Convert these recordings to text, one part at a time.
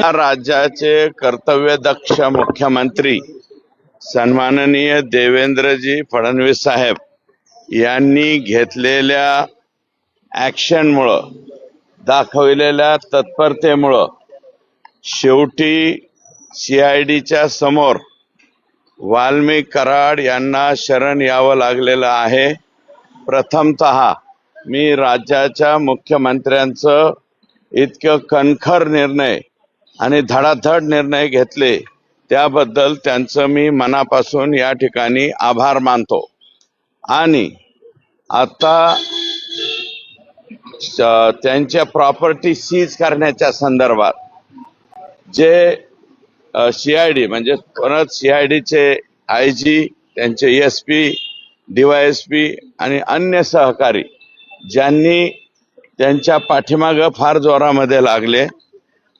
राज्याचे कर्तव्यदक्ष मुख्यमंत्री सन्माननीय देवेंद्रजी फडणवीस साहेब यांनी घेतलेल्या ॲक्शनमुळं दाखवलेल्या तत्परतेमुळं शेवटी सी आय डीच्या समोर वाल्मिक कराड यांना शरण यावं लागलेलं आहे. प्रथमतः मी राज्याच्या मुख्यमंत्र्यांचं इतकं कणखर निर्णय आणि धडाधड निर्णय घेतले त्याबद्दल त्यांचं मी मनापासून या ठिकाणी आभार मानतो. आणि आता त्यांच्या प्रॉपर्टी सीज करण्याच्या संदर्भात जे सीआयडी म्हणजे परत सीआयडीचे आय जी त्यांचे एस पी डीवायएसपी आणि अन्य सहकारी ज्यांनी त्यांच्या पाठीमागं फार जोरामध्ये लागले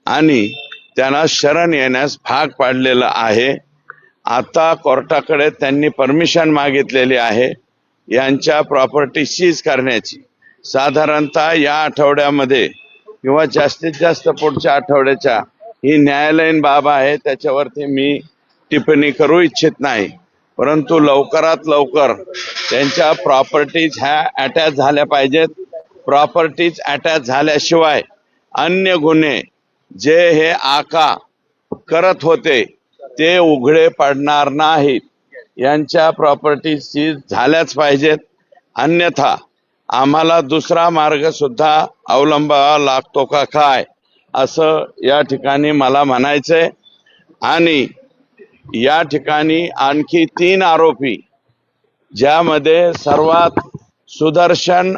आणि त्यांना शरण येण्यास भाग पाडलेलं आहे. आता कोर्टाकडे त्यांनी परमिशन मागितलेली आहे यांच्या प्रॉपर्टी सीज करण्याची. साधारणतः या आठवड्यामध्ये किंवा जास्तीत जास्त पुढच्या आठवड्याच्या ही न्यायालयीन बाब आहे त्याच्यावरती मी टिप्पणी करू इच्छित नाही. परंतु लवकरात लवकर त्यांच्या प्रॉपर्टीज ह्या अटॅच झाल्या पाहिजेत. प्रॉपर्टीज अटॅच झाल्याशिवाय अन्य गुन्हे जे हे आका करत होते ते उघडे पडणार नाहीत. यांच्या प्रॉपर्टी सीज झाल्याच पाहिजेत. अन्यथा आम्हाला दुसरा मार्ग सुद्धा अवलंबावा लागतो का काय? असं या ठिकाणी मला म्हणायचंय. आणि या ठिकाणी आणखी तीन आरोपी ज्यामध्ये सर्वात सुदर्शन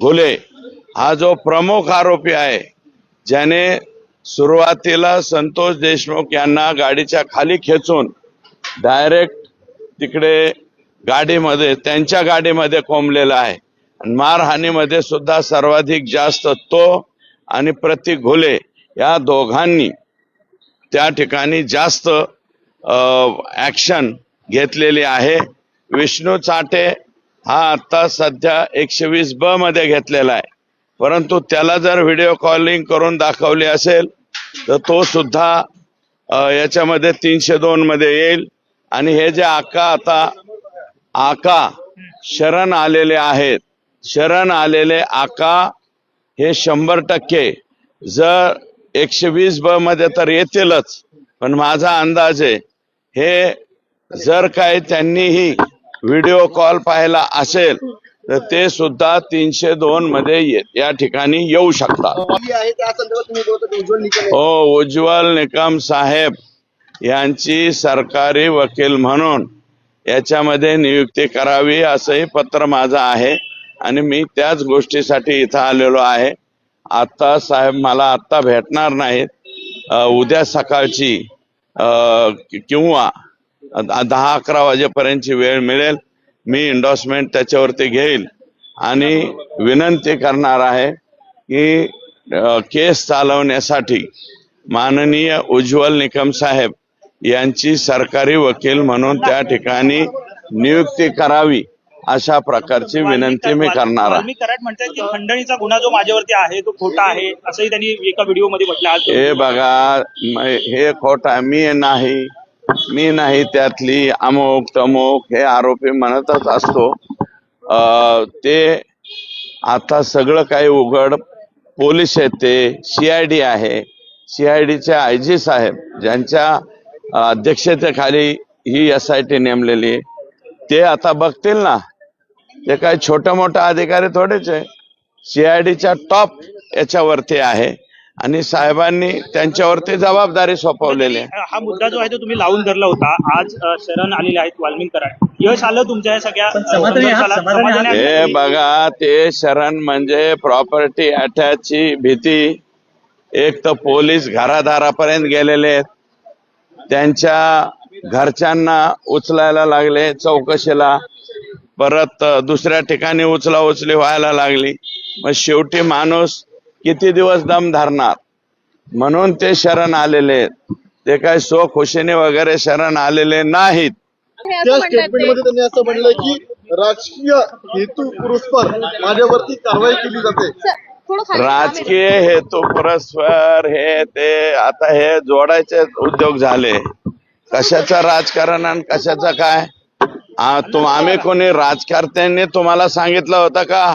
घुले हा जो प्रमुख आरोपी आहे ज्याने सुरुवातीला संतोष देशमुख यांना गाडीच्या खाली खेचून डायरेक्ट तिकडे गाडीमध्ये त्यांच्या गाडीमध्ये कोंबलेला आहे. मारहाणीमध्ये सुद्धा सर्वाधिक जास्त तो आणि प्रतीक घुले या दोघांनी त्या ठिकाणी जास्त ॲक्शन घेतलेली आहे. विष्णू चाटे हा आत्ता सध्या एकशे वीस ब मध्ये घेतलेला आहे. परंतु त्याला जर व्हिडिओ कॉलिंग करून दाखवली असेल तर तो सुद्धा याच्यामध्ये तीनशे दोन मध्ये येईल. आणि हे जे आका आता आका शरण आलेले आहेत. शरण आलेले आका हे शंभर टक्के. जर एकशे वीस ब मध्ये तर येतीलच पण माझा अंदाज आहे हे जर काय त्यांनीही व्हिडिओ कॉल पाहिला असेल तर ते सुद्धा तीनशे दोन मध्ये ये- या ठिकाणी येऊ शकतात. हो उज्ज्वल निकम साहेब यांची सरकारी वकील म्हणून याच्यामध्ये नियुक्ती करावी असंही पत्र माझं आहे आणि मी त्याच गोष्टीसाठी इथं आलेलो आहे. आता साहेब मला आत्ता भेटणार नाहीत. उद्या सकाळची किंवा दहा अकरा वाजेपर्यंतची वेळ मिळेल. मी इंडोसमेंट त्याच्यावरती घेईल. आणि विनंती करणार आहे की केस चालवण्यासाठी माननीय उज्ज्वल निकम साहेब यांची सरकारी वकील म्हणून त्या ठिकाणी नियुक्ती करावी अशा प्रकारची विनंती मी करणार आहे. की खंडणीचा गुन्हा जो माझ्यावरती आहे तो खोटा आहे असंही त्यांनी एका व्हिडिओमध्ये म्हटलं हे बघा हे खोट आहे. मी नाही. मी नाही त्यातली अमुक तमुक हे आरोपी म्हणतच असतो. ते आता सगळं काही उघड. पोलीस आहेत ते सीआयडी आहे. सीआयडीचे आय जी साहेब ज्यांच्या अध्यक्षतेखाली ही एस आय टी नेमलेली आहे, ते आता बघतील ना. ते काही छोटा मोठा अधिकारी थोडेच आहे. सीआयडीच्या टॉप याच्यावरती आहे. आणि साहेबांनी त्यांच्यावरती जबाबदारी सोपवलेली आहे. हा मुद्दा जो आहे तो तुम्ही लावून धरला होता. आज शरण आलेले आहेत वाल्मिक कराड यश आलं तुमच्या या सगळ्या हे? बघा ते शरण म्हणजे प्रॉपर्टी अटॅचची भीती. एक तर पोलीस घरादारापर्यंत गेलेले आहेत. त्यांच्या घरच्यांना उचलायला लागले चौकशीला. परत दुसऱ्या ठिकाणी उचला उचली व्हायला लागली. मग शेवटी माणूस किती दिवस दम धरणार? म्हणून ते शरण आलेले ते काय सो खुशीने वगैरे शरण आलेले नाहीत. त्या स्टेटमेंटमध्ये ते. त्यांनी असं म्हणलंय की राजकीय हेतू पुरस्पर माझ्यावरती कारवाई केली जाते. राजकीय हेतू परस्पर हे ते आता हे जोडायचे उद्योग झाले. कशाचं राजकारण आणि कशाचं काय? आम्ही कोणी राजकारत्यांनी तुम्हाला सांगितलं होतं का?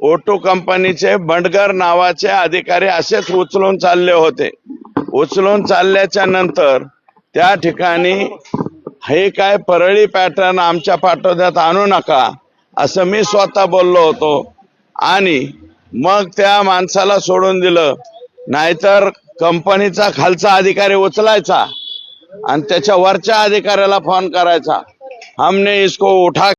ओटो कंपनीचे बंडगर नावाचे अधिकारी असेच उचलून चालले होते. उचलून चालल्याच्या नंतर त्या ठिकाणी हे काय परळी पॅटर्न आमच्या पाठोद्यात आणू नका असं मी स्वतः बोललो होतो. आणि मग त्या माणसाला सोडून दिलं. नाहीतर कंपनीचा खालचा अधिकारी उचलायचा आणि त्याच्या वरच्या अधिकाऱ्याला फोन करायचा. हमने इसको उठा